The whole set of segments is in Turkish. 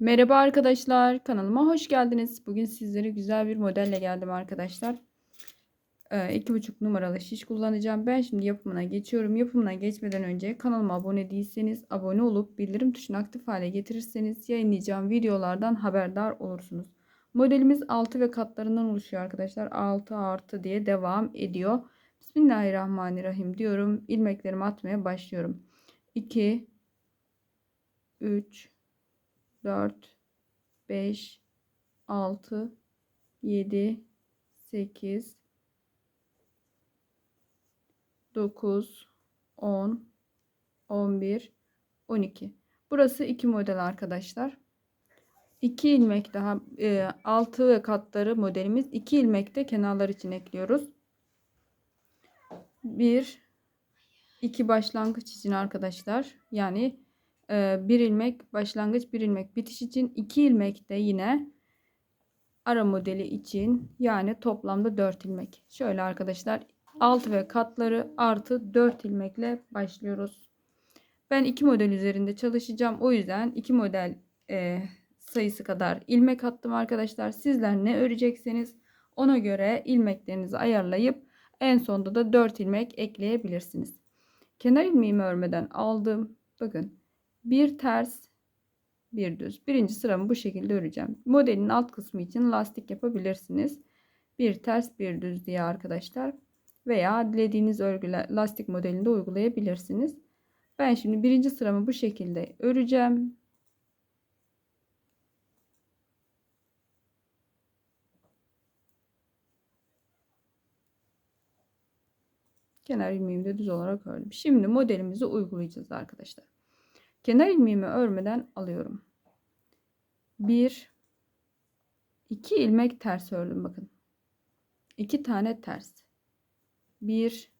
Merhaba arkadaşlar, kanalıma hoş geldiniz. Bugün sizlere güzel bir modelle geldim arkadaşlar. Ee, iki buçuk numaralı şiş kullanacağım. Ben şimdi yapımına geçiyorum. Yapımına geçmeden önce kanalıma abone değilseniz abone olup bildirim tuşunu aktif hale getirirseniz yayınlayacağım videolardan haberdar olursunuz. Modelimiz 6 ve katlarından oluşuyor arkadaşlar. 6 artı diye devam ediyor. Bismillahirrahmanirrahim diyorum. İlmeklerimi atmaya başlıyorum. 2 3 4 5 6 7 8 9 10 11 12 burası iki model arkadaşlar. 2 ilmek daha e, 6 ve katları modelimiz. 2 ilmek de kenarlar için ekliyoruz. 1 2 başlangıç için arkadaşlar. Yani bir ilmek başlangıç bir ilmek bitiş için iki ilmek de yine ara modeli için yani toplamda 4 ilmek. Şöyle arkadaşlar alt ve katları artı 4 ilmekle başlıyoruz. Ben iki model üzerinde çalışacağım. O yüzden iki model e, sayısı kadar ilmek attım arkadaşlar. Sizler ne örecekseniz ona göre ilmeklerinizi ayarlayıp en sonunda da 4 ilmek ekleyebilirsiniz. Kenar ilmeğimi örmeden aldım. Bakın bir ters bir düz. Birinci sıramı bu şekilde öreceğim. Modelin alt kısmı için lastik yapabilirsiniz. Bir ters bir düz diye arkadaşlar. Veya dilediğiniz örgüler lastik modelinde uygulayabilirsiniz. Ben şimdi birinci sıramı bu şekilde öreceğim. Kenar ilmeğimi de düz olarak ördüm. Şimdi modelimizi uygulayacağız arkadaşlar. Kenar ilmeğimi örmeden alıyorum. 1 2 ilmek ters ördüm bakın. 2 tane ters. 1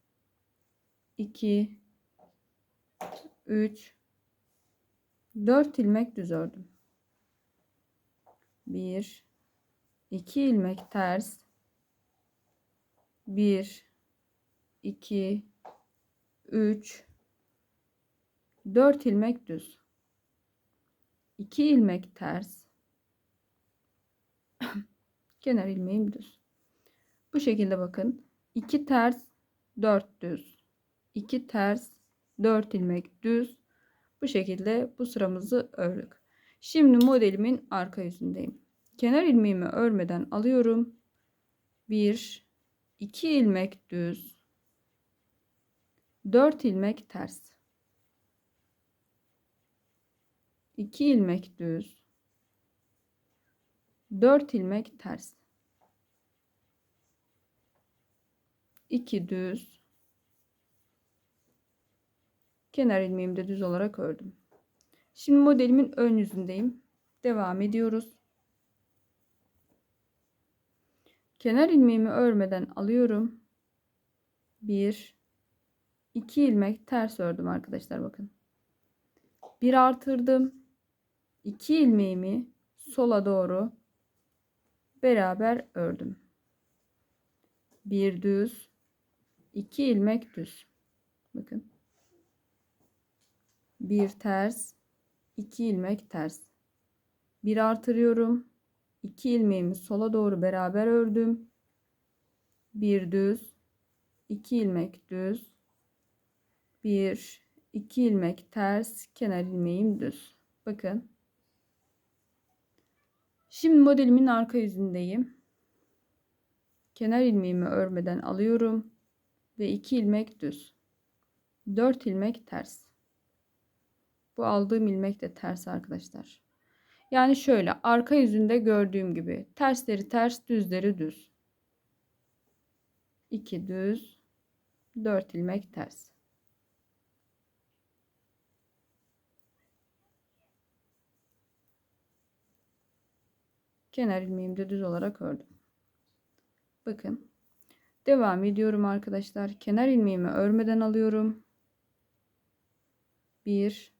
2 3 4 ilmek düz ördüm. 1 2 ilmek ters 1 2 3 4 ilmek düz. 2 ilmek ters. Kenar ilmeğim düz. Bu şekilde bakın. 2 ters 4 düz. 2 ters 4 ilmek düz. Bu şekilde bu sıramızı ördük. Şimdi modelimin arka yüzündeyim. Kenar ilmeğimi örmeden alıyorum. 1 2 ilmek düz. 4 ilmek ters 2 ilmek düz. 4 ilmek ters. 2 düz. Kenar ilmeğimi de düz olarak ördüm. Şimdi modelimin ön yüzündeyim. Devam ediyoruz. Kenar ilmeğimi örmeden alıyorum. 1 2 ilmek ters ördüm arkadaşlar bakın. Bir artırdım 2 ilmeğimi sola doğru beraber ördüm. Bir düz, iki ilmek düz. Bakın. Bir ters, iki ilmek ters. Bir artırıyorum. 2 ilmeğimi sola doğru beraber ördüm. Bir düz, iki ilmek düz. Bir, iki ilmek ters, kenar ilmeğim düz. Bakın. Şimdi modelimin arka yüzündeyim. Kenar ilmeğimi örmeden alıyorum ve 2 ilmek düz. 4 ilmek ters. Bu aldığım ilmek de ters arkadaşlar. Yani şöyle arka yüzünde gördüğüm gibi tersleri ters, düzleri düz. 2 düz, 4 ilmek ters. Kenar ilmeğimi de düz olarak ördüm. Bakın. Devam ediyorum arkadaşlar. Kenar ilmeğimi örmeden alıyorum. 1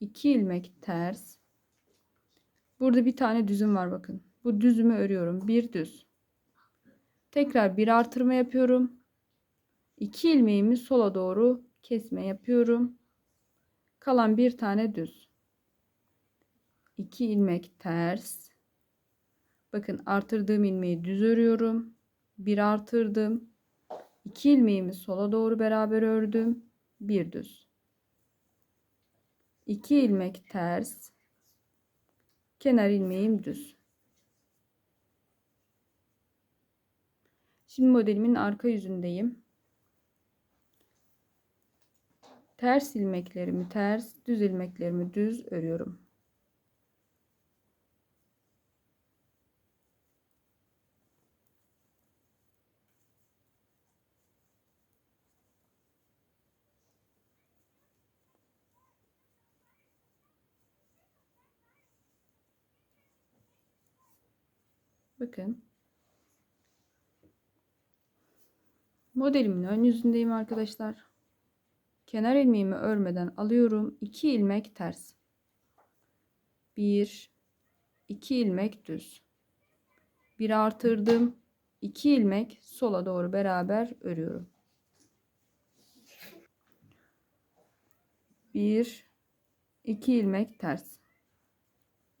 2 ilmek ters. Burada bir tane düzüm var bakın. Bu düzümü örüyorum. Bir düz. Tekrar bir artırma yapıyorum. 2 ilmeğimi sola doğru kesme yapıyorum. Kalan bir tane düz. 2 ilmek ters. Bakın artırdığım ilmeği düz örüyorum. Bir artırdım. 2 ilmeğimi sola doğru beraber ördüm. Bir düz. 2 ilmek ters. Kenar ilmeğim düz. Şimdi modelimin arka yüzündeyim. Ters ilmeklerimi ters, düz ilmeklerimi düz örüyorum. Bakın. Modelimin ön yüzündeyim arkadaşlar. Kenar ilmeğimi örmeden alıyorum. 2 ilmek ters. 1 2 ilmek düz. Bir artırdım. 2 ilmek sola doğru beraber örüyorum. 1 2 ilmek ters.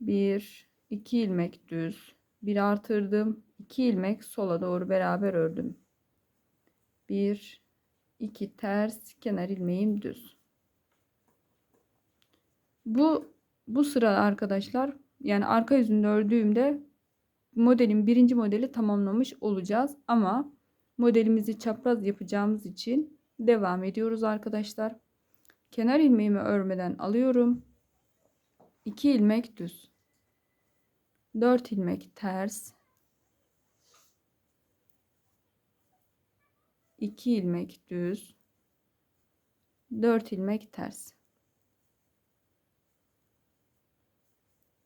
1 2 ilmek düz. Bir artırdım. 2 ilmek sola doğru beraber ördüm. 1 2 ters kenar ilmeğim düz. Bu bu sıra arkadaşlar yani arka yüzünde ördüğümde modelin birinci modeli tamamlamış olacağız ama modelimizi çapraz yapacağımız için devam ediyoruz arkadaşlar. Kenar ilmeğimi örmeden alıyorum. 2 ilmek düz. 4 ilmek ters. 2 ilmek düz. 4 ilmek ters.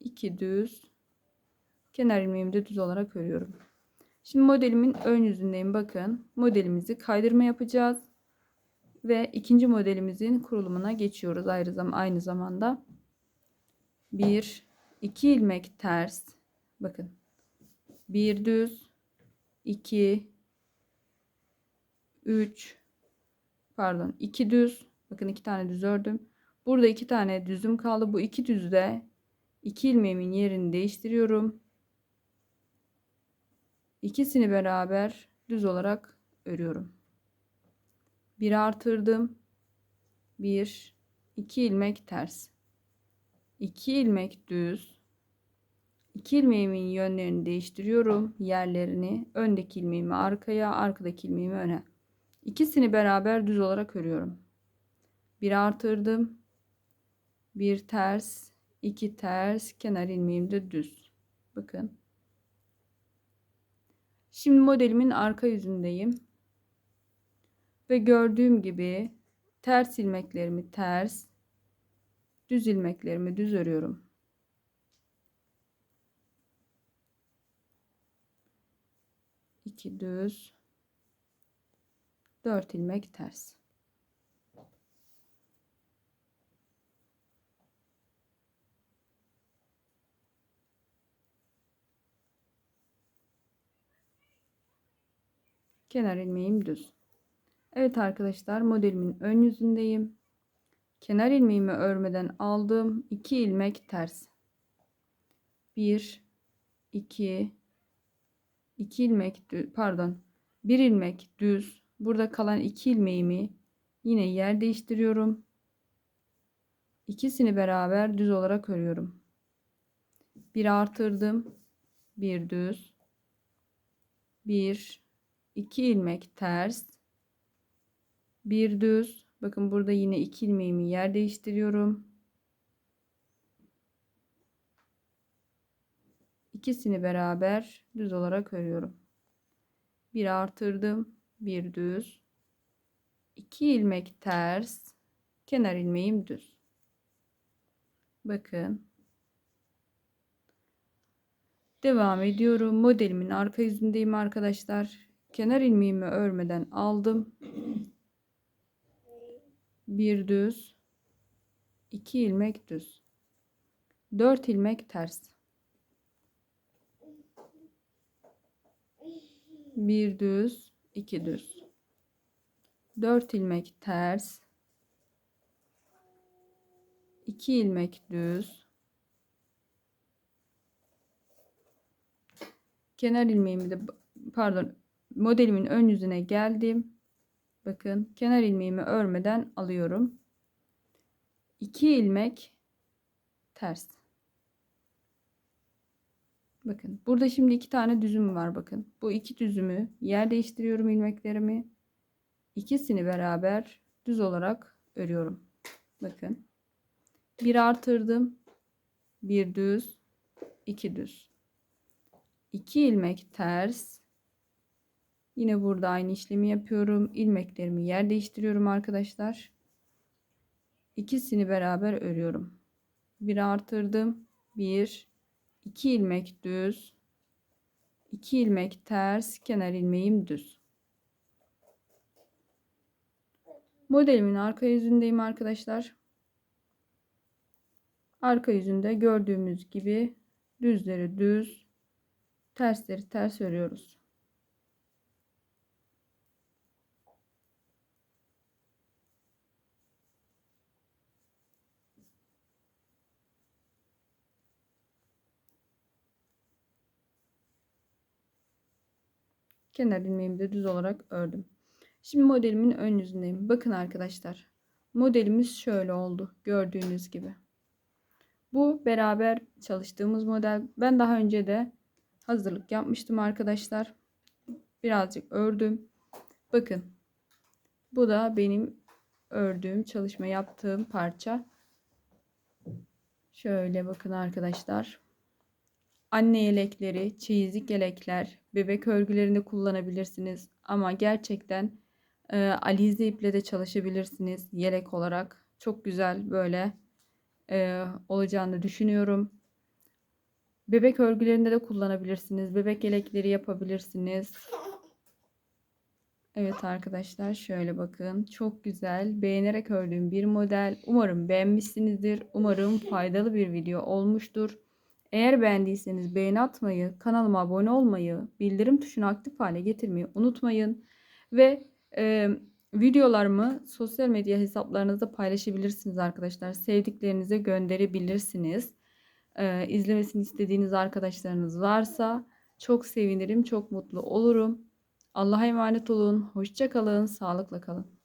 2 düz. Kenar ilmeğimi de düz olarak örüyorum. Şimdi modelimin ön yüzündeyim. Bakın modelimizi kaydırma yapacağız. Ve ikinci modelimizin kurulumuna geçiyoruz ayrı zaman aynı zamanda. 1 2 ilmek ters bakın 1 düz 2 3 pardon 2 düz bakın 2 tane düz ördüm. Burada 2 tane düzüm kaldı. Bu 2 düzde 2 ilmeğimin yerini değiştiriyorum. İkisini beraber düz olarak örüyorum. Bir artırdım. 1 2 ilmek ters. 2 ilmek düz. 2 ilmeğimin yönlerini değiştiriyorum. Yerlerini öndeki ilmeğimi arkaya, arkadaki ilmeğimi öne. İkisini beraber düz olarak örüyorum. Bir artırdım. Bir ters, iki ters, kenar ilmeğim de düz. Bakın. Şimdi modelimin arka yüzündeyim. Ve gördüğüm gibi ters ilmeklerimi ters, düz ilmeklerimi düz örüyorum. İki düz, 4 ilmek ters. Kenar ilmeğim düz. Evet arkadaşlar modelimin ön yüzündeyim. Kenar ilmeğimi örmeden aldım. 2 ilmek ters. 1 2 2 ilmek pardon 1 ilmek düz Burada kalan iki ilmeğimi yine yer değiştiriyorum. İkisini beraber düz olarak örüyorum. Bir artırdım. Bir düz. Bir, iki ilmek ters. Bir düz. Bakın burada yine iki ilmeğimi yer değiştiriyorum. İkisini beraber düz olarak örüyorum. Bir artırdım bir düz. 2 ilmek ters kenar ilmeğim düz. Bakın. Devam ediyorum. Modelimin arka yüzündeyim arkadaşlar. Kenar ilmeğimi örmeden aldım. Bir düz. 2 ilmek düz. 4 ilmek ters bir düz, iki düz. 4 ilmek ters. 2 ilmek düz. Kenar ilmeğimi de pardon modelimin ön yüzüne geldim. Bakın kenar ilmeğimi örmeden alıyorum. 2 ilmek ters. Bakın burada şimdi iki tane düzüm var bakın. Bu iki düzümü yer değiştiriyorum ilmeklerimi. İkisini beraber düz olarak örüyorum. Bakın. Bir artırdım. Bir düz. iki düz. 2 ilmek ters. Yine burada aynı işlemi yapıyorum. İlmeklerimi yer değiştiriyorum arkadaşlar. İkisini beraber örüyorum. Bir artırdım. Bir, iki ilmek düz. iki ilmek ters. Kenar ilmeğim düz. Modelimin arka yüzündeyim arkadaşlar. Arka yüzünde gördüğümüz gibi düzleri düz, tersleri ters örüyoruz. Kenar ilmeğimi de düz olarak ördüm. Şimdi modelimin ön yüzündeyim. Bakın arkadaşlar. Modelimiz şöyle oldu. Gördüğünüz gibi. Bu beraber çalıştığımız model. Ben daha önce de hazırlık yapmıştım arkadaşlar. Birazcık ördüm. Bakın. Bu da benim ördüğüm, çalışma yaptığım parça. Şöyle bakın arkadaşlar. Anne yelekleri, çeyizlik yelekler, bebek örgülerinde kullanabilirsiniz. Ama gerçekten e, alize iple de çalışabilirsiniz yelek olarak. Çok güzel böyle e, olacağını düşünüyorum. Bebek örgülerinde de kullanabilirsiniz. Bebek yelekleri yapabilirsiniz. Evet arkadaşlar şöyle bakın. Çok güzel. Beğenerek ördüğüm bir model. Umarım beğenmişsinizdir. Umarım faydalı bir video olmuştur. Eğer beğendiyseniz beğeni atmayı, kanalıma abone olmayı, bildirim tuşunu aktif hale getirmeyi unutmayın. Ve e, videolarımı sosyal medya hesaplarınızda paylaşabilirsiniz arkadaşlar. Sevdiklerinize gönderebilirsiniz. E, izlemesini istediğiniz arkadaşlarınız varsa çok sevinirim, çok mutlu olurum. Allah'a emanet olun. Hoşça kalın. Sağlıkla kalın.